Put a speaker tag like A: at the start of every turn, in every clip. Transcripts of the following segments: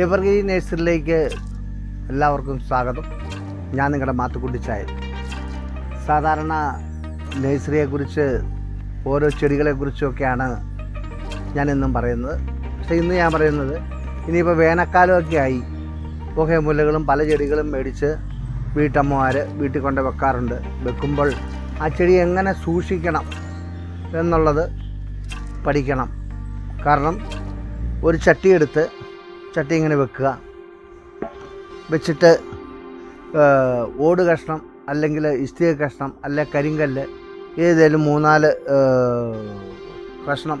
A: Evergreen നേഴ്സറിയിലേക്ക് എല്ലാവർക്കും സ്വാഗതം. ഞാൻ നിങ്ങളുടെ മാത്തുക്കുട്ടി മാത്തുക്കുട്ടിച്ചായ സാധാരണ നേഴ്സറിയെക്കുറിച്ച് ഓരോ ചെടികളെക്കുറിച്ചൊക്കെയാണ് ഞാൻ എന്നും പറയുന്നത്. പക്ഷേ ഇന്ന് ഞാൻ പറയുന്നത് ഇനിയിപ്പോൾ വേനൽക്കാലമൊക്കെ ആയി. പുകമുലകളും പല ചെടികളും മേടിച്ച് വീട്ടമ്മമാർ വീട്ടിൽ കൊണ്ട് വെക്കാറുണ്ട്. വെക്കുമ്പോൾ ആ ചെടി എങ്ങനെ സൂക്ഷിക്കണം എന്നുള്ളത് പഠിക്കണം. കാരണം ഒരു ചട്ടി എടുത്ത് ചട്ടി ഇങ്ങനെ വെക്കുക. വെച്ചിട്ട് ഓട് കഷ്ണം അല്ലെങ്കിൽ ഇഷ്ടിക കഷ്ണം അല്ലെ കരിങ്കല്ല് ഏതേലും മൂന്നാൽ കഷ്ണം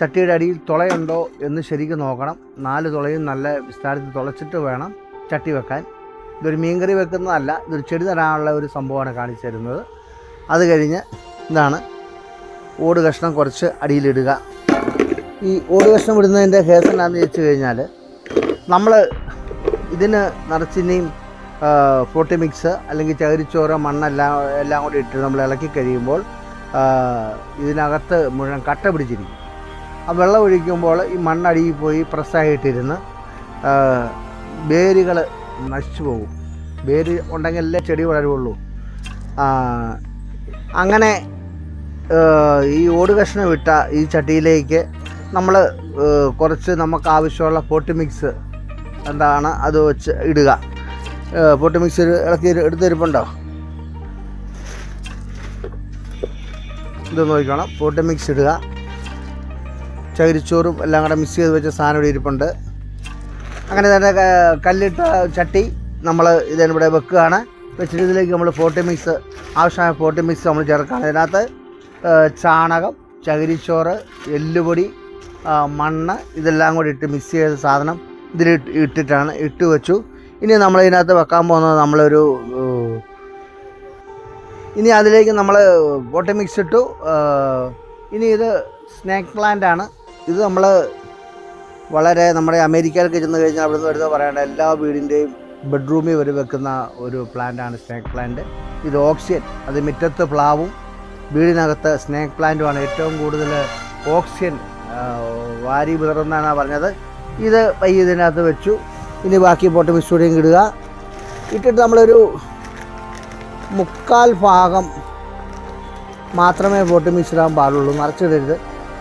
A: ചട്ടിയുടെ അടിയിൽ തുളയുണ്ടോ എന്ന് ശരിക്കും നോക്കണം. നാല് തുളയും നല്ല വിസ്താരത്തിൽ തുളച്ചിട്ട് വേണം ചട്ടി വെക്കാൻ. ഇതൊരു മീൻകറി വെക്കുന്നതല്ല ഇതൊരു ചെടി തരാനുള്ള ഒരു സംഭവമാണ് കാണിച്ചു തരുന്നത്. അത് കഴിഞ്ഞ് ഇതാണ് ഓട് കഷ്ണം കുറച്ച് അടിയിലിടുക. ഈ ഓട് കഷ്ണം ഇടുന്നതിന്റെ ഹേസനാന്ന് വെച്ച് കഴിഞ്ഞാൽ നമ്മൾ ഇതിന് നിറച്ചിനെയും ഫ്രൂട്ടി മിക്സ് അല്ലെങ്കിൽ ചകിരിച്ചോറ് മണ്ണെല്ലാം എല്ലാം കൂടി ഇട്ട് നമ്മൾ ഇളക്കി കഴിയുമ്പോൾ ഇതിനകത്ത് മുഴുവൻ കട്ട പിടിച്ചിരിക്കും. ആ വെള്ളം ഒഴിക്കുമ്പോൾ ഈ മണ്ണടിയിൽ പോയി പ്രസ്സായിട്ടിരുന്ന് വേരുകൾ നശിച്ചു പോകും. വേര് ഉണ്ടെങ്കിലല്ലേ ചെടി വളരുള്ളൂ. അങ്ങനെ ഈ ഓട് കഷ്ണം ഇട്ട ഈ ചട്ടിയിലേക്ക് നമ്മൾ കുറച്ച് നമുക്ക് ആവശ്യമുള്ള പൊട്ടി മിക്സ് എന്താണ് അത് വെച്ച് ഇടുക. പൊട്ടി മിക്സർ ഇളക്കി എടുത്തിരിപ്പുണ്ടോ? ഇത് നോക്കിക്കണം പൊട്ടി മിക്സ് ഇടുക. ചകിരിച്ചോറും എല്ലാം കൂടെ മിക്സ് ചെയ്ത് വെച്ച സാധനം ഇവിടെ ഇരിപ്പുണ്ട്. അങ്ങനെ തന്നെ കല്ലിട്ട ചട്ടി നമ്മൾ ഇതിനിവിടെ വെക്കുകയാണ്. വെച്ചിട്ട് ഇതിലേക്ക് നമ്മൾ ഫോർട്ടി മിക്സ് ആവശ്യമായ ഫോർട്ടി മിക്സ് നമ്മൾ ചേർക്കുകയാണ്. ഇതിനകത്ത് ചാണകം ചകിരിച്ചോറ് എല്ലുപൊടി മണ്ണ് ഇതെല്ലാം കൂടി ഇട്ട് മിക്സ് ചെയ്ത സാധനം ഇതിൽ ഇട്ടിട്ടാണ് ഇട്ട് വെച്ചു. ഇനി നമ്മൾ ഇതിനകത്ത് വെക്കാൻ പോകുന്നത് നമ്മളൊരു ഇനി അതിലേക്ക് നമ്മൾ ഫോർട്ടി മിക്സ് ഇട്ടു. ഇനി ഇത് സ്നാക്ക് പ്ലാന്റ് ആണ്. ഇത് നമ്മൾ വളരെ നമ്മുടെ അമേരിക്കയിലൊക്കെ ചെന്ന് കഴിഞ്ഞാൽ അവിടുന്ന് വരുന്നത് പറയേണ്ട എല്ലാ വീടിന്റെയും ബെഡ്റൂമിൽ വരെ വെക്കുന്ന ഒരു പ്ലാന്റാണ് സ്നാക്ക് പ്ലാന്റ് ഇത് ഓക്സിജൻ അത് മുറ്റത്ത് പ്ലാവും. വീടിനകത്ത് സ്നേക്ക് പ്ലാന്റുമാണ് ഏറ്റവും കൂടുതൽ ഓക്സിജൻ വാരി വിതറുന്നതാണ് പറഞ്ഞത്. ഇത് പയ്യ ഇതിനകത്ത് വെച്ചു. ഇനി ബാക്കി പോട്ട് മിക്സൂടെയും ഇടുക. ഇട്ടിട്ട് നമ്മളൊരു മുക്കാൽ ഭാഗം മാത്രമേ പോട്ട് ഇടാൻ പാടുള്ളൂ. നിറച്ചിടരുത്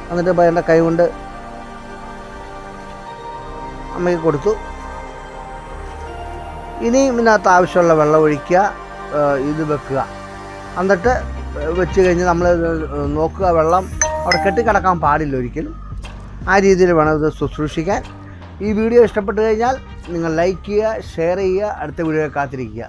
A: എന്നിട്ട് എന്റെ കൈ കൊണ്ട് അമ്മയ്ക്ക് കൊടുത്തു. ഇനിയും ഇതിനകത്ത് ആവശ്യമുള്ള വെള്ളം ഒഴിക്കുക. ഇത് വെക്കുക. എന്നിട്ട് വെച്ച് കഴിഞ്ഞ് നമ്മൾ നോക്കുക വെള്ളം അവിടെ കെട്ടിക്കിടക്കാൻ പാടില്ല ഒരിക്കലും. ആ രീതിയിൽ വേണം ഇത് ശുശ്രൂഷിക്കാൻ. ഈ വീഡിയോ ഇഷ്ടപ്പെട്ടു കഴിഞ്ഞാൽ നിങ്ങൾ ലൈക്ക് ചെയ്യുക ഷെയർ ചെയ്യുക അടുത്ത വീഡിയോ കാത്തിരിക്കുക.